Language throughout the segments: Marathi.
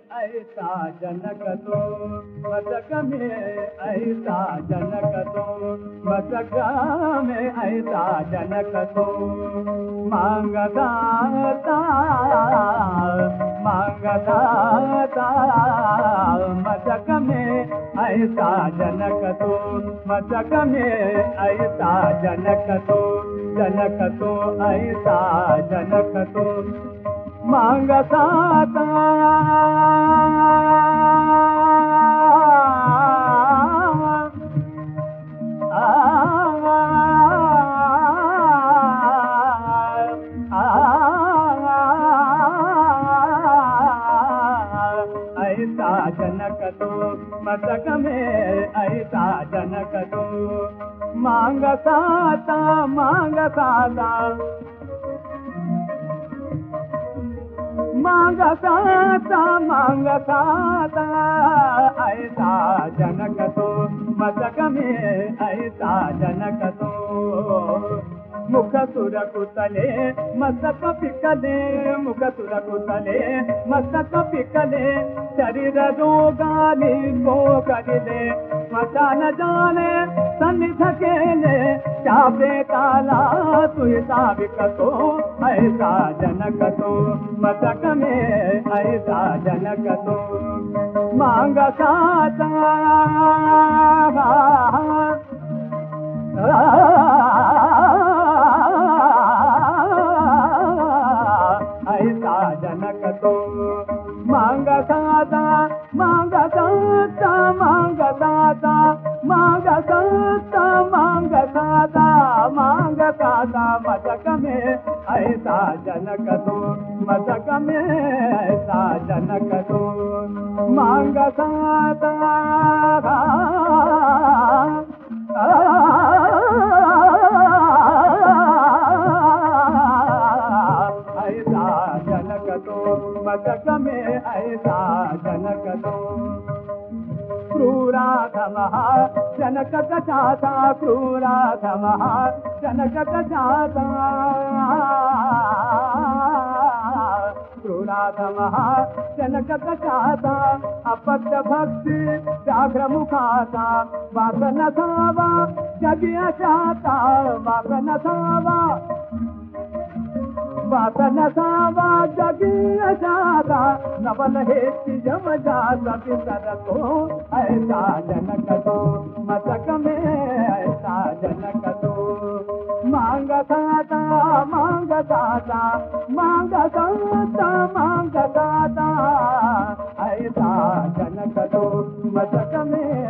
ऐसा जनक तो मदक में ऐसा जनक तो मदक में ऐसा जनक तो मांगदाता मांगदाता मदक में जनक तो मदक में ऐसा जनक तो जनक तो ऐसा जनक तो मदक में ऐसा जनक तो। मांग साता मांग साता मांगताता मांगताता ऐसा जनक तो मदक में ऐसा जनक तो. मुख सुर कुतले मस्तक पिकले मुख सुर कुतले मस्तक पिकले. शरीर रोगाली को करिले मचान जाने सन्निध केले चापे ताला हिसाब विकतो ऐसा जनक तो मदक में ऐसा जनक तो. मांग साता साता मांग साता मांग साता मांग साता मदक में ऐसा जनक तो मदक में ऐसा जनक तो मांग साता क्रूराधमः जनक कशाचा क्रूराधमः जनक कशाचा क्रूराधमः जनक कशाचा अपत्य भक्ती व्याघ्र मुखाचा वास नसावा दादाबला जनको मदक में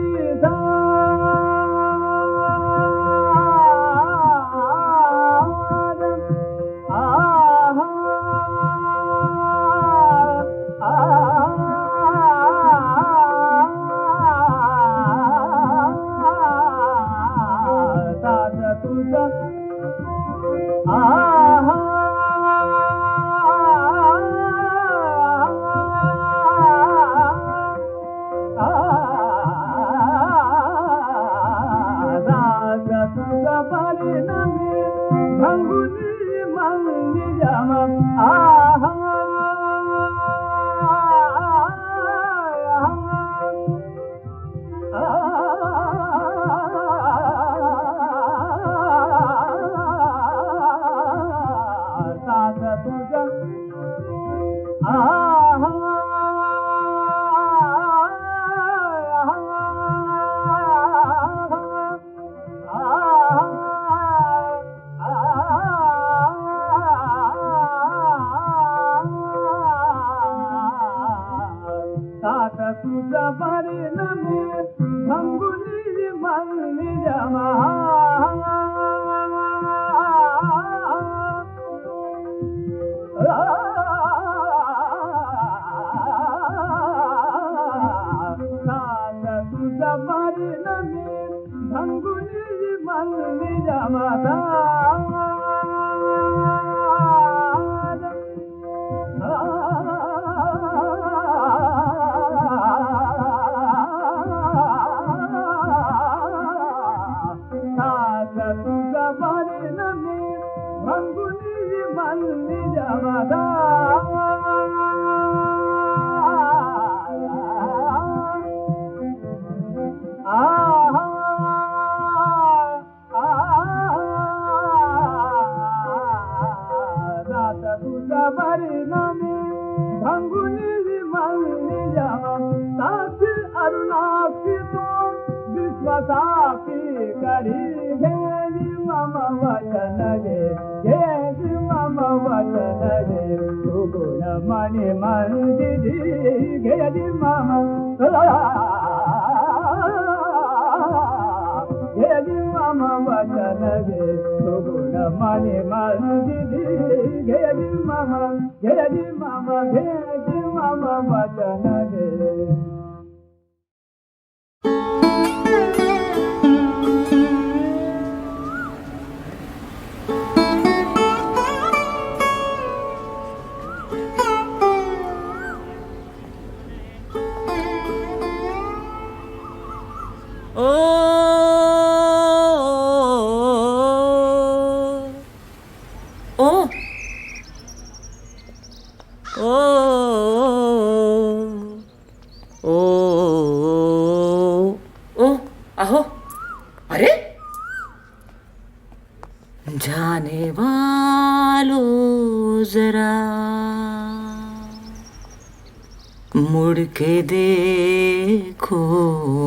के देखो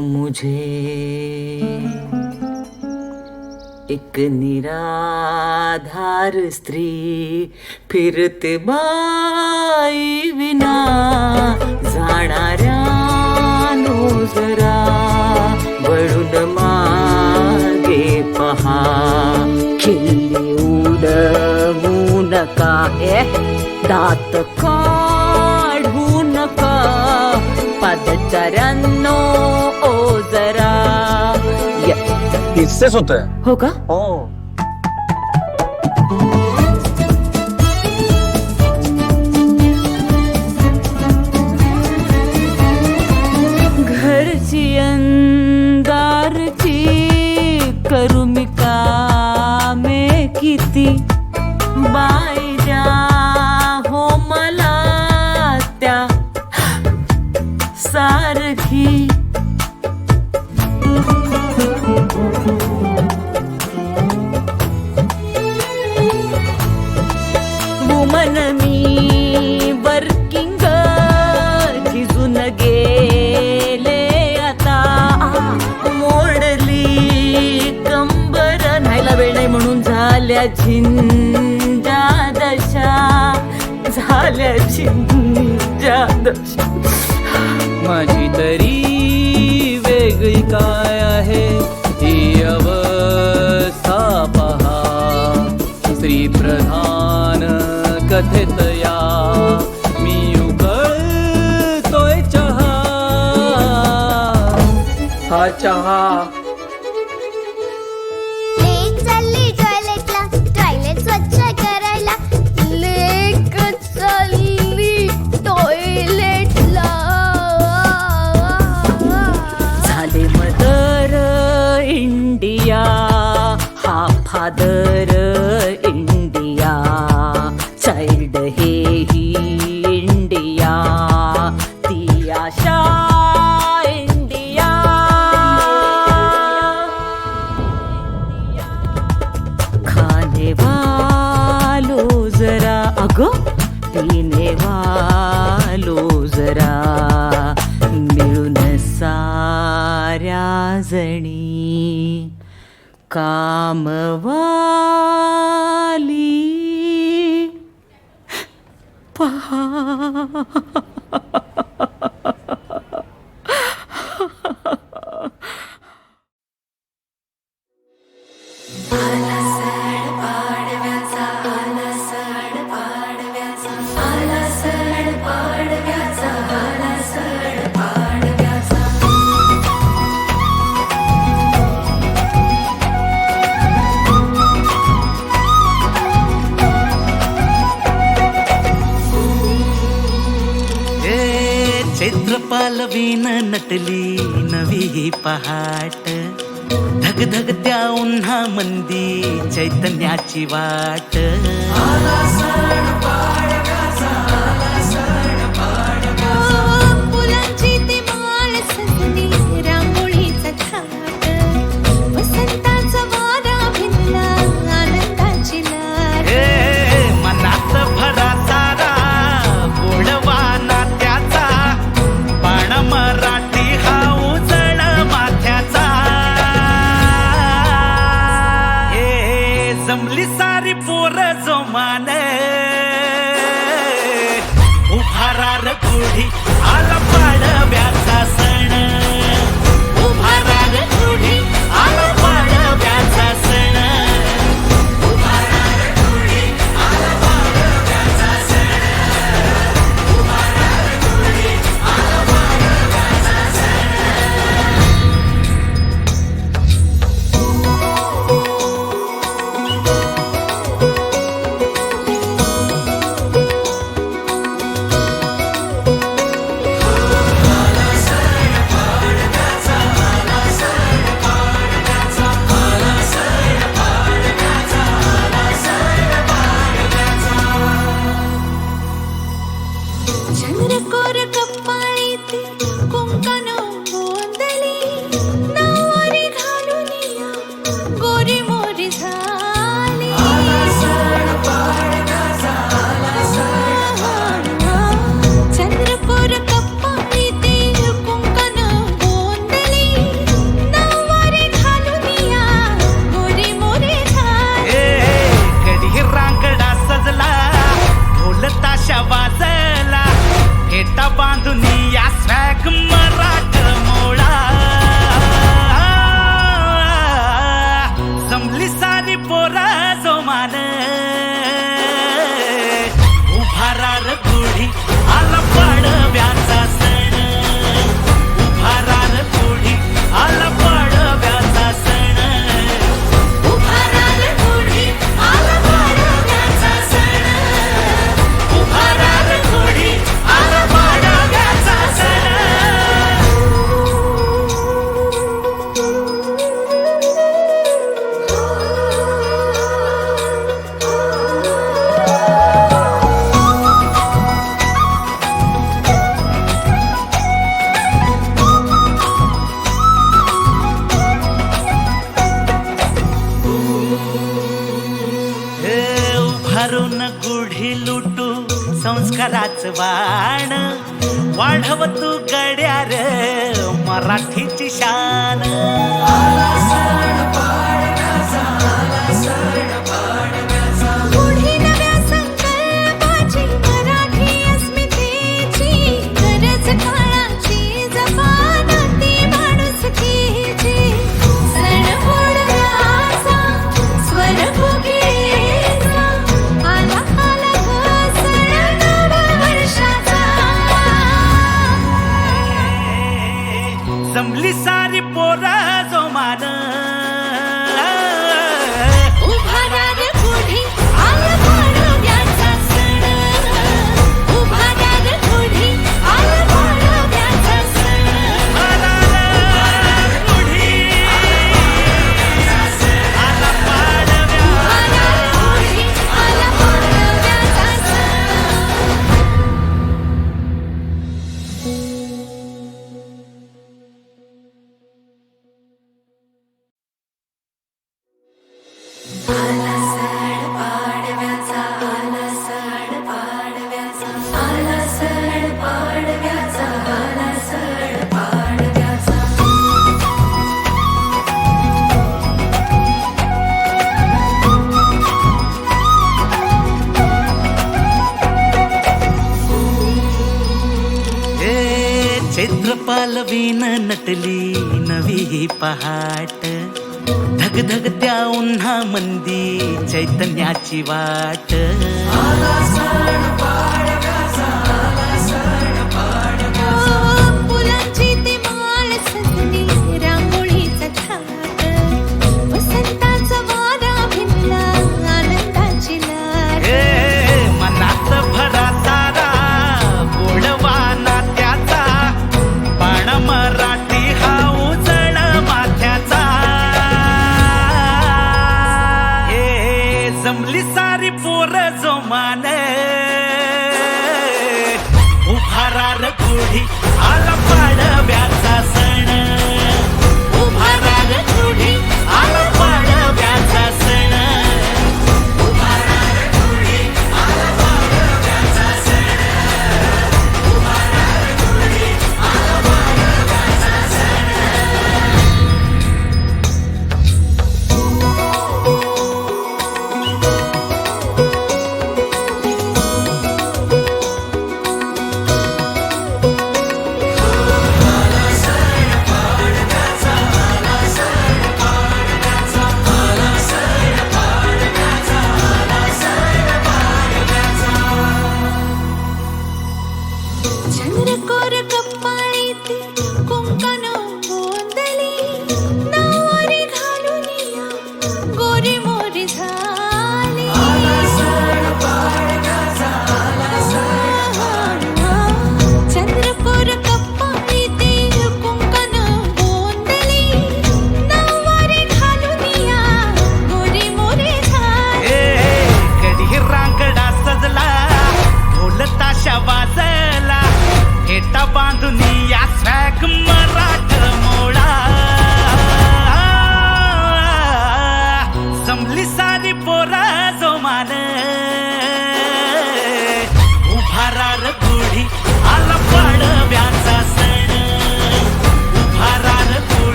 मुझे। एक निराधार स्त्री फिरते बाई विना। जाणाऱ्यानो जरा वळून मागे पहा। खिल्ली उडवू नका ए दात का पादचाऱ्यांनो ओ जरा. इससेच होतंय हो का? हो वुमन मी वर्किंग झिजून गेले आता मोडली कंबर न्हायला वेळ नाही म्हणून झाल्या झिंजा दशा झाल्या झिंजा दशा. माझी तरी वेगळी काय आहे? ही अवस्था कथेत या. मी उकळतोय चहा. हा चहा. लेक चालली टॉयलेटला टॉयलेट स्वच्छ करायला. लेक चालली टॉयलेटला. झाले मदर इंडिया हा फादर चैत्रपाल नटली नवी ही पहाट. धग धग त्या उन्हा मंदी चैतन्याची वाट. जमली सारी पोर जोमाने. उभारा गुढी आला Gonna वाढ वाढवत कालवीन नटली नवी पहाट पहाट. धग त्या उन्हा मंदी चैतन्याची वाट. जमली सारी पोर जोमान. उभारा कोढी आला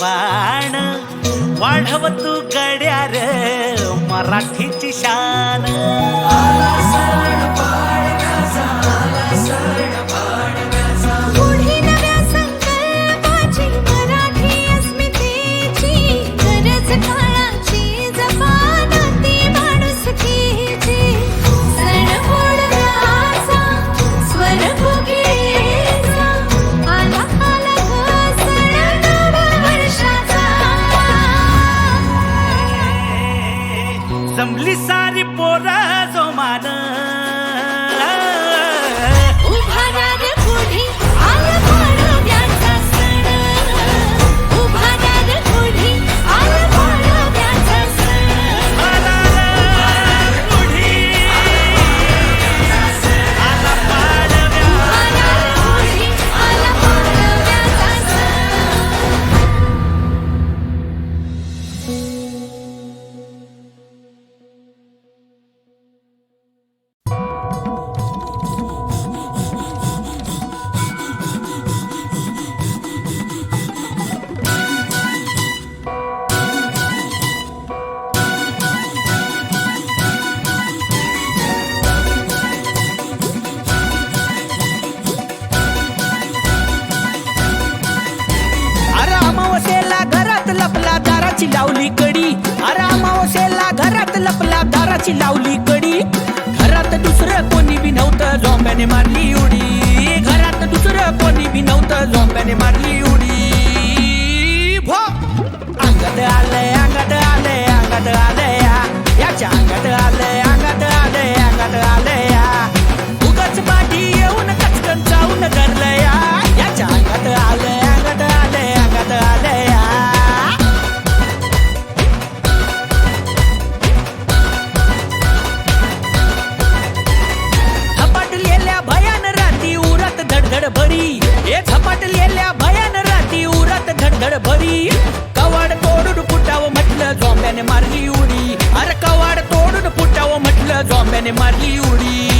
वाढवतू वाढव तू रे मराठीची शान. लपला लावली कडी. घरात दुसरं कोणी बी नव्हतं झोंब्याने मारली उडी. घरात दुसरं कोणी बी नव्हतं झोंब्याने मारली उडी. भो! अंगात आलंय अंगात आलंय अंगात आलंय. याच्या अंगात आलंय अंगात आलंय अंगात आलंय. झपाटलेल्या भयान राती उरात धडधड भरी कवाड तोडून फुटावं म्हटलं झोंब्याने मारली उडी. अरे कवाड तोडून फुटावं म्हटलं झोंब्याने मारली उडी.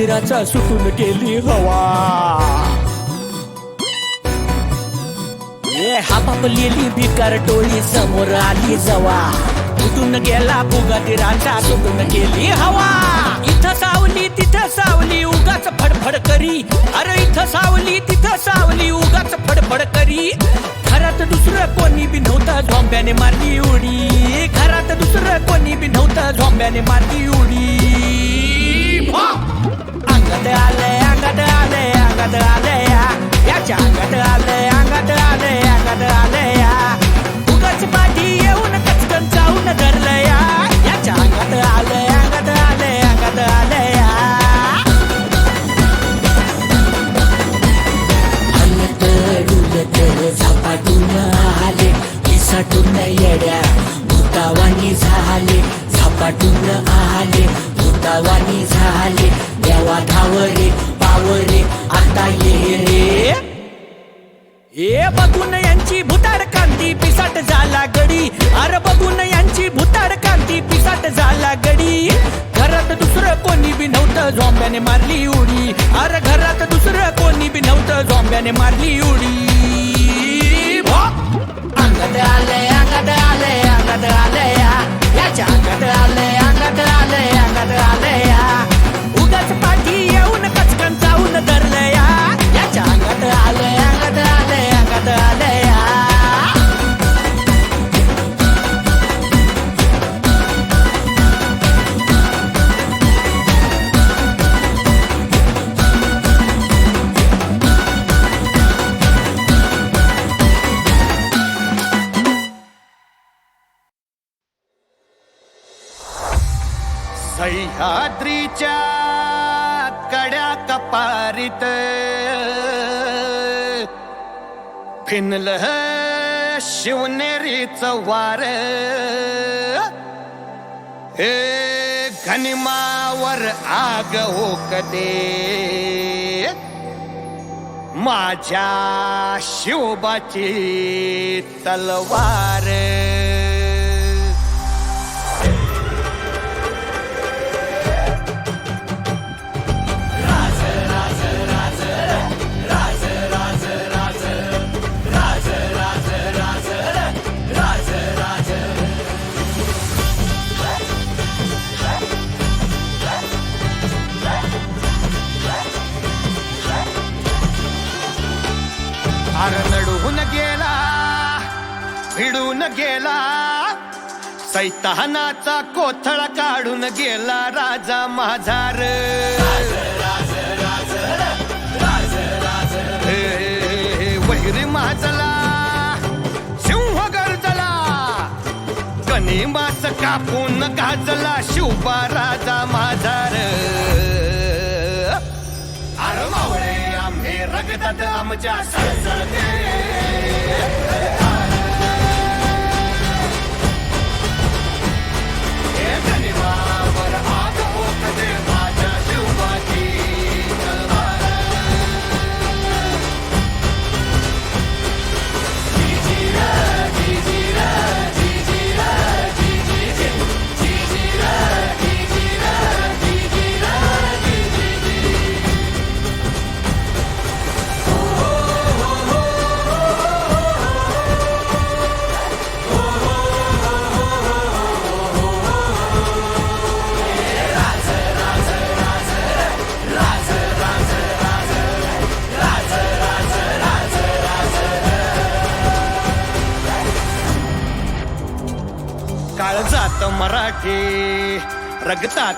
गेला सुटून गेली हवा. ए हापापलेली भिकार टोळी समोर आली जवा. फुटून गेला फुगा दिराचा सुटून गेली हवा. इथं सावली तिथं सावली उगाच फडफड करी. अरे इथं सावली तिथं सावली उगाच फडफड करी. घरात दुसरं कोणी बी नव्हतं झोंब्याने मारली उडी. घरात दुसरं कोणी बी नव्हतं झोंब्याने मारली उडी. भो! अंगात आलंय अंगात आलंय अंगात आलंय याच्या अंगात आलंय अंगात आलंय अंगात आलंय उगाच पाठी येऊन कचकन जाऊन धरलंय याच्या अंगात आलंय अंगात आलंय अंगात आलंय हलत डुलत झपाटून आले. पिसाटून येड्या भूतावानी झाले. झपाटून आले भूतावानी झाले. देवा धावरे पावरे आता ये रे. ए बघून यांची भुताड कांती पिसाट झाला गडी. अरे बघून यांची भुताड कांती पिसाट झाला गडी. घरात दुसरं कोणी बी नव्हतं झोंब्याने मारली उडी. अरे घरात दुसरं कोणी बी नव्हतं झोंब्याने मारली उडी. भो! अंगात आलंय अंगात आलंय अंगात आलंय. याच्या अंगात आलंय अंगात आलंय अंगात आलंय. अंगात आलंय अंगात आलंय अंगात आलंय सह्याद्रीच्या कड्या कपारीत फिनल शिवनेरीच वार हे घनिमावर आग ओकते। माझ्या शिवबाची तलवार। अर नडून गेला भिडून गेला. सैतानाचा कोथळा काढून गेला राजा माझार वहिरी वैरी माझला सिंह गरजला. कनी मास कापून गाजला शिवबा राजा माझार आमच्या सळसळते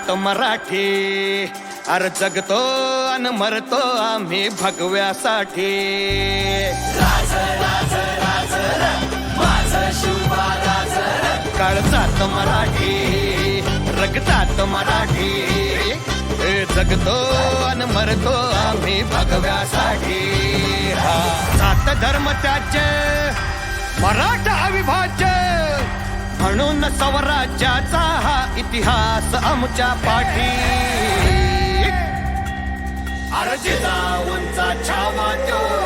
रगतात मराठी. अर जगतो अन मरतो आम्ही भगव्यासाठी. काळ मराठी रगतात मराठी. जगतो अन मरतो आम्ही भगव्यासाठी. हा. जात धर्म त्याचे मराठा अविभाज्य. म्हणून स्वराज्याचा हा इतिहास आमच्या पाठी. अरे उंचा छावा तो.